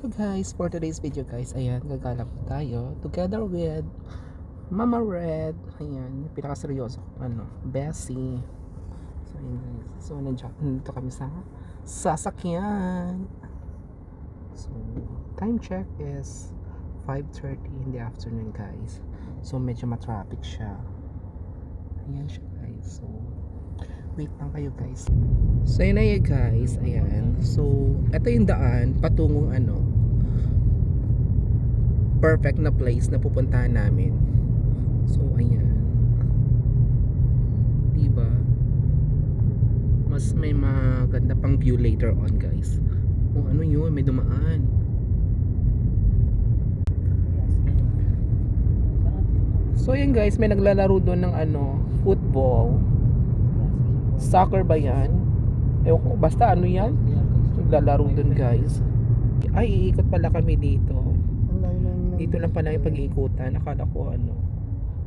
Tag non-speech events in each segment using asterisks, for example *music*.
Hello guys, for today's video guys, ayan, gagala po tayo together with Mama Red. Ayan, pinakaseryoso kong ano, Bessie. So, ayan guys. So, nandiyan, nandito kami sa sasakyan. So, time check is 5.30 in the afternoon guys. So, medyo matraffic siya. Ayan siya guys. So, wait lang kayo guys. So yun na yun guys, ayan. So, ito yung daan patungong ano, perfect na place na pupuntahan namin. So, ayan. Diba? Mas may maganda pang view later on guys. O ano yun, may dumaan. So yun guys, may naglalaro doon ng ano, football. Soccer ba yan? Ewan ko, basta ano yan? Naglalaro dun guys. Ay, iikot pala kami dito. Dito lang pala yung pag-iikutan. Akala ko ano,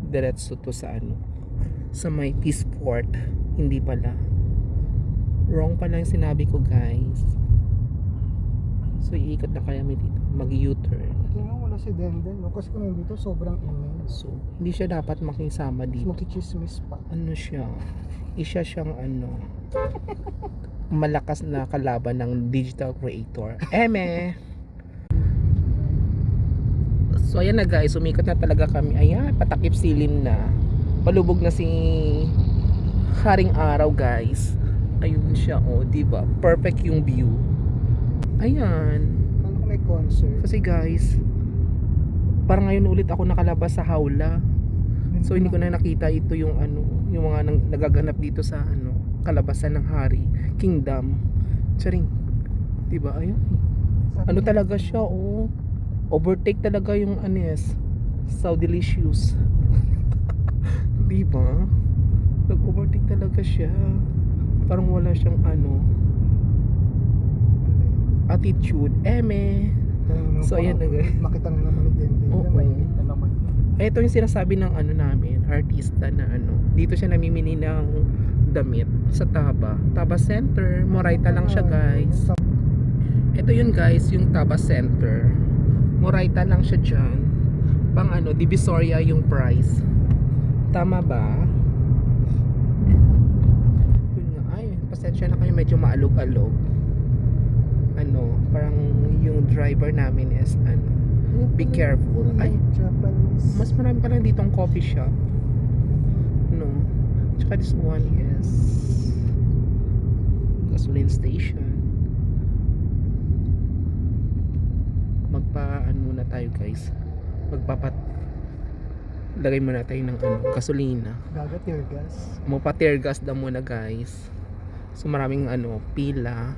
diretso to sa ano, sa may Peaceport. Hindi pala. Wrong pala yung sinabi ko guys. So, iikot na kaya kami dito. Mag-U-turn. Kaya wala si Denden, no? Kasi kung nandito, sobrang ingay. So, hindi siya dapat makisama dito. makichismis pa. ano siya, isa siyang ano, malakas na kalaban ng digital creator. Eme! So ayan na guys, umikot na talaga kami. Ayan, patakip silim na. Palubog na si Haring Araw guys. Ayun siya, oh, 'di ba? Perfect yung view. Ayan. Kung may concert? Kasi guys, parang ngayon ulit ako nakalabas sa hawla. So hindi ko na nakita ito yung ano, yung mga nang, nagaganap dito sa ano, kalabasan ng hari, kingdom. Charing. 'Di ba? Ayun. Ano talaga siya, oh. Overtake talaga yung anes. So delicious. *laughs* 'Di ba? Nag-overtake talaga siya. Parang wala siyang ano, attitude. Eme. So, ayan na, guys. Makita na naman. Mainit na naman. Ito yung sinasabi ng ano namin, artista na ano. Dito siya namimili ng damit sa Taba. Taba Center. Moraita lang siya guys. Ito yun guys, yung Taba Center. Moraita lang siya dyan. Pang ano, Divisoria yung price. Tama ba? Yun nga, ay, pasensya na kayo medyo maalog-alog. Ano, parang yung driver namin is ano, be careful. Ay, mas marami pa lang ditong coffee shop. No. Tsaka this one is gasoline station. Magpa ano muna tayo guys. Magpapat lagay muna tayo ng ano, gasolina. Gaga tear gas. Magpa tear gas daw muna guys. So maraming ano, pila.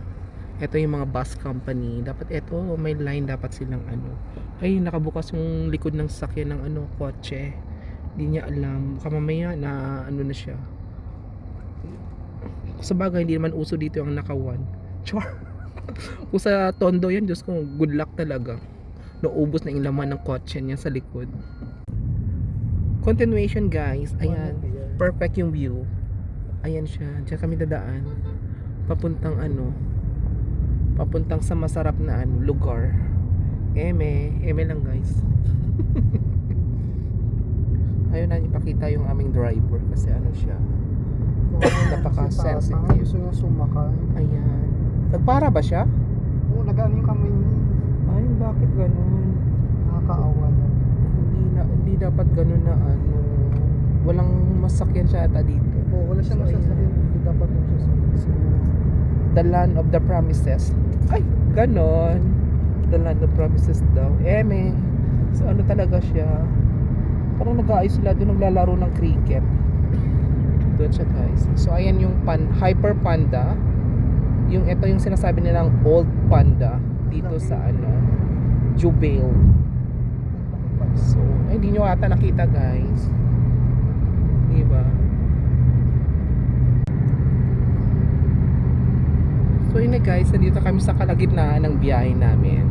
Ito yung mga bus company. Dapat ito, may line dapat silang ano. Ay, nakabukas yung likod ng sasakyan ng ano, kotse. Hindi niya alam. Kamamaya na ano na siya. Sa bagay, hindi naman uso dito yung nakawan. Char. *laughs* Kung sa tondo yan, Diyos ko, good luck talaga. Naubos na yung laman ng kotse niya sa likod. Continuation guys. Ayan. Perfect yung view. Ayan siya. Diyan kami dadaan. Papuntang ano. Papuntang sa masarap na ano, lugar. Eme. Eme lang guys. *laughs* Ayun na ipakita yung aming driver kasi ano siya. Napaka-sensitive. Gusto niya sumakay. Ayan. Nagpara ba siya? Oo, nag-ano yung kamay niya. Ay, bakit ganun? Nakakaawa na. Hindi, na, hindi dapat ganun na ano. Walang masakyan siya ata dito. Oo, wala siyang So, masasabihin. Hindi dapat yung. So, the land of the promises. Ay, ganon. The land of promises daw. Eme. So, ano talaga siya? Parang nag-aayos sila doon naglalaro ng cricket. Doon siya guys. So, ayan yung pan, hyper panda. Yung ito yung sinasabi nilang old panda dito sa ano, Jubail. So, hindi nyo ata nakita guys. Diba? So yun na guys, nandito kami sa kalagitnaan ng biyahe namin.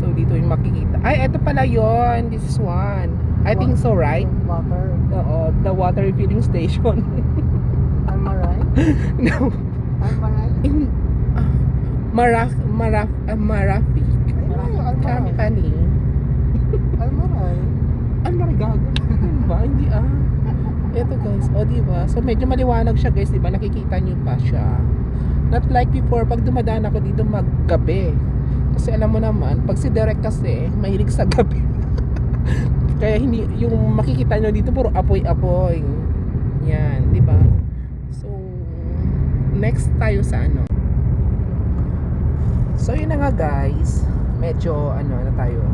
So dito yung makikita. Ay, eto pala yon This is one. I think so, right? Water. Oo, the water refilling station. *laughs* Am I right? *laughs* no. Am I right? In, ah, Maraf, Maraf, Almaray. Ah, Company. Almaray. Almaray gago. *laughs* ba? Hindi ah. Ito guys, o oh, diba? So medyo maliwanag siya guys, diba? Nakikita nyo pa siya. Not like before, pag dumadaan ako dito maggabi. Kasi alam mo naman, pag si Derek kasi, mahilig sa gabi. *laughs* Kaya hindi, yung makikita nyo dito, puro apoy-apoy. Yan, di ba? So, next tayo sa ano. So, yun na nga guys. Medyo, ano, ano tayo.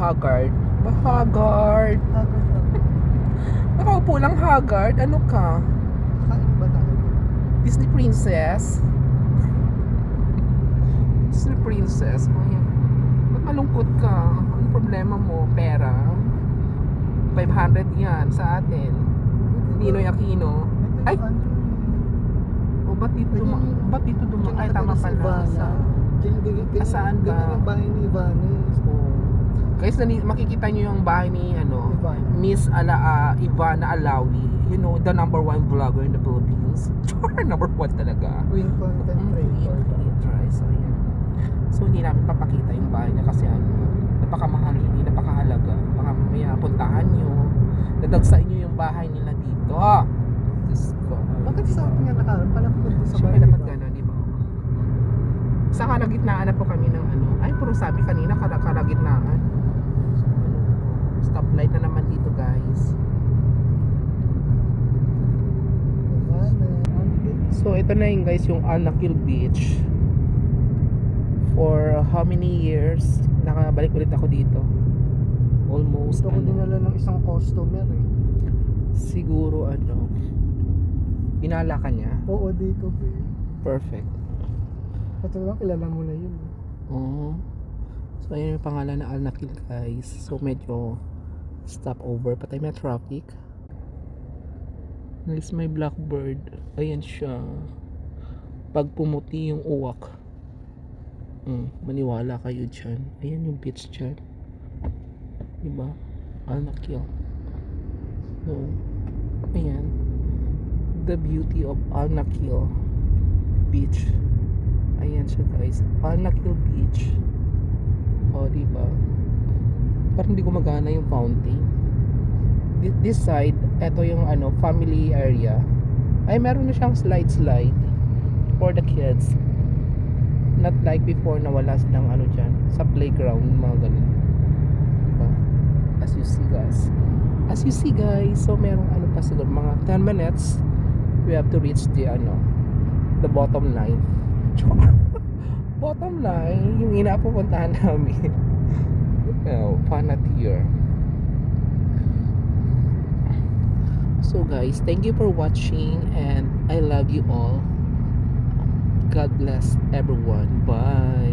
Haggard. Ba, Haggard? *laughs* Nakaupo lang Haggard. Ano ka? Kain ba tayo? Disney Princess? Disney Princess? Oh, yan. Ba't malungkot ka? Ano problema mo? Pera? 500 yan sa atin. Ninoy Aquino. Ay! O ba't dito duma? Ba't dito duma? Ay, tama pala. Sa, Asaan ba? Ganyan yung bahay ni Ivanes. oh. Guys, nani, makikita nyo yung bahay ni ano, Ivanes. Miss Ala, ah, Ivana Alawi. You know, the number one vlogger in the Philippines. *laughs* number one talaga. Queen content creator. Try, so. So, hindi namin papakita yung bahay niya kasi ano, napakamahal, hindi napakahalaga. Baka mamaya puntahan nyo, dadagsain nyo yung bahay nila dito. Diyos ko. Bakit sa atin nga nakaroon? Palang punta sa Siyempre bahay ni dapat Ivanes. gano'n, di ba? Sa kalagitnaan na po kami ng ano. Ay, puro sabi kanina, kala kalagitnaan. Ano, stoplight na naman dito, guys. So, ito na yung guys, yung Anakil Beach. For how many years, nakabalik ulit ako dito. Almost, ko ano, dinala ng isang customer eh. siguro, ano, pinala ka niya. Oo, dito be. Perfect. At lang, kilala mo na yun. Oo. So, ayun yung pangalan na Alnakil guys. So, medyo stop over. Patay may traffic. Nice may blackbird. Ayan siya. Pag pumuti yung uwak. Mm, maniwala kayo dyan. Ayan yung beach dyan. Diba? Alnakil. So, ayan. The beauty of Alnakil Beach. Ayan siya guys. Alnakil Beach. O, di ba? Parang hindi gumagana yung fountain. Thi- This side, eto yung ano, family area. Ay, meron na siyang slide-slide for the kids. Not like before na wala silang ano dyan, sa playground, mga ganun. Diba? As you see guys. As you see guys, so merong ano pa siguro, mga 10 minutes, we have to reach the ano, the bottom line. Char. Bottom line, yung inapupuntahan *laughs* namin. oh, Panatier. So guys, thank you for watching and I love you all. God bless everyone. Bye.